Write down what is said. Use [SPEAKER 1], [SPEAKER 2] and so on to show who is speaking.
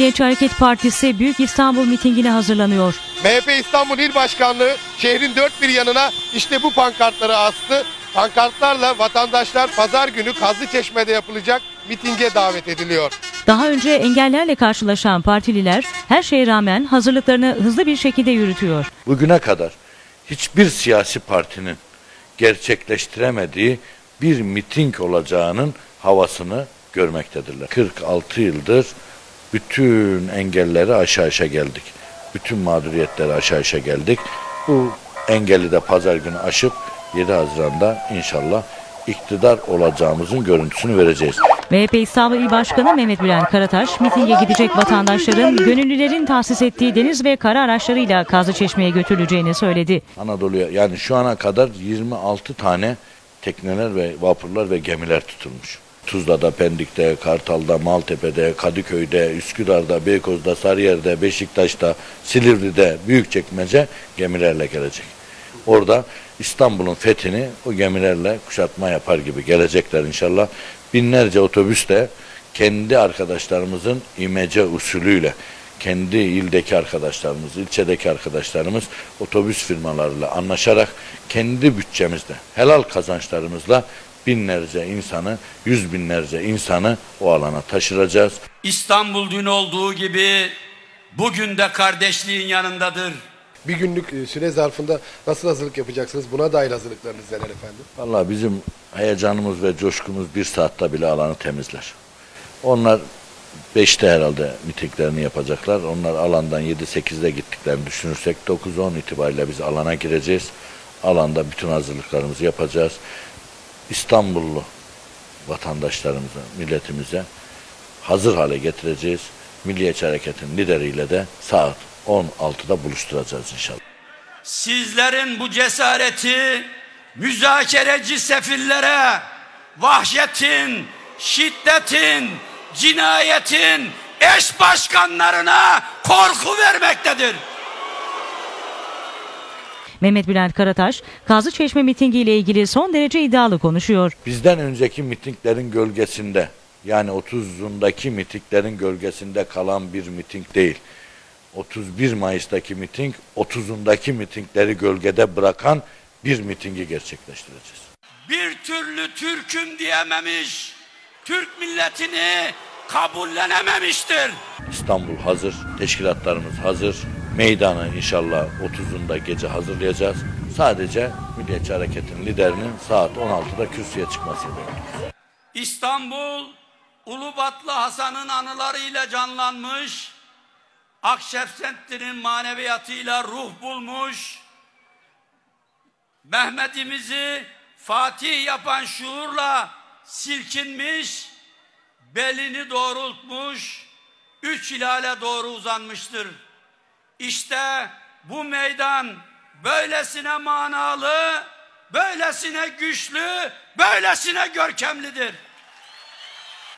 [SPEAKER 1] Milliyetçi Hareket Partisi Büyük İstanbul mitingine hazırlanıyor.
[SPEAKER 2] MHP İstanbul İl Başkanlığı şehrin dört bir yanına işte bu pankartları astı. Pankartlarla vatandaşlar pazar günü Kazlıçeşme'de yapılacak mitinge davet ediliyor.
[SPEAKER 1] Daha önce engellerle karşılaşan partililer her şeye rağmen hazırlıklarını hızlı bir şekilde yürütüyor.
[SPEAKER 3] Bugüne kadar hiçbir siyasi partinin gerçekleştiremediği bir miting olacağının havasını görmektedirler. 46 yıldır bütün engelleri aşağı aşağı geldik. Bütün mağduriyetleri aşağı aşağı geldik. Bu engeli de pazar günü aşıp 7 Haziran'da inşallah iktidar olacağımızın görüntüsünü vereceğiz.
[SPEAKER 1] MHP İstanbul İl Başkanı Mehmet Bülent Karataş, mitinge gidecek vatandaşların gönüllülerin tahsis ettiği deniz ve kara araçlarıyla Kazlıçeşme'ye götürüleceğini söyledi.
[SPEAKER 3] Anadolu'ya yani şu ana kadar 26 tane tekneler ve vapurlar ve gemiler tutulmuş. Tuzla'da, Pendik'te, Kartal'da, Maltepe'de, Kadıköy'de, Üsküdar'da, Beykoz'da, Sarıyer'de, Beşiktaş'ta, Silivri'de, Büyükçekmece gemilerle gelecek. Orada İstanbul'un fethini o gemilerle kuşatma yapar gibi gelecekler inşallah. Binlerce otobüs de kendi arkadaşlarımızın imece usulüyle kendi ildeki arkadaşlarımız, ilçedeki arkadaşlarımız otobüs firmalarıyla anlaşarak kendi bütçemizde, helal kazançlarımızla binlerce insanı, yüz binlerce insanı o alana taşıracağız.
[SPEAKER 4] İstanbul dün olduğu gibi bugün de kardeşliğin yanındadır.
[SPEAKER 2] Bir günlük e, süre zarfında nasıl hazırlık yapacaksınız? Buna dair hazırlıklarınız neler efendim?
[SPEAKER 3] Vallahi bizim heyecanımız ve coşkumuz bir saatte bile alanı temizler. Onlar 5'te herhalde mitinglerini yapacaklar. Onlar alandan 7-8'de gittiklerini düşünürsek 9-10 itibariyle biz alana gireceğiz. Alanda bütün hazırlıklarımızı yapacağız. İstanbullu vatandaşlarımıza, milletimize hazır hale getireceğiz. Milliyetçi Hareket'in lideriyle de saat 16'da buluşturacağız inşallah.
[SPEAKER 4] Sizlerin bu cesareti müzakereci sefillere vahşetin, şiddetin, cinayetin eş başkanlarına korku vermektedir.
[SPEAKER 1] Mehmet Bülent Karataş, Kazlıçeşme mitingi ile ilgili son derece iddialı konuşuyor.
[SPEAKER 3] Bizden önceki mitinglerin gölgesinde yani 30'undaki mitinglerin gölgesinde kalan bir miting değil. 31 Mayıs'taki miting 30'undaki mitingleri gölgede bırakan bir mitingi gerçekleştireceğiz.
[SPEAKER 4] Bir türlü Türk'üm diyememiş, Türk milletini kabullenememiştir.
[SPEAKER 3] İstanbul hazır, teşkilatlarımız hazır. Meydanı inşallah 30'unda gece hazırlayacağız. Sadece Milliyetçi Hareket'in liderinin saat 16'da kürsüye çıkmasını.
[SPEAKER 4] İstanbul, Ulubatlı Hasan'ın anılarıyla canlanmış, Akşemseddin'in maneviyatıyla ruh bulmuş, Mehmet'imizi Fatih yapan şuurla silkinmiş, belini doğrultmuş, üç hilale doğru uzanmıştır. İşte bu meydan böylesine manalı, böylesine güçlü, böylesine görkemlidir.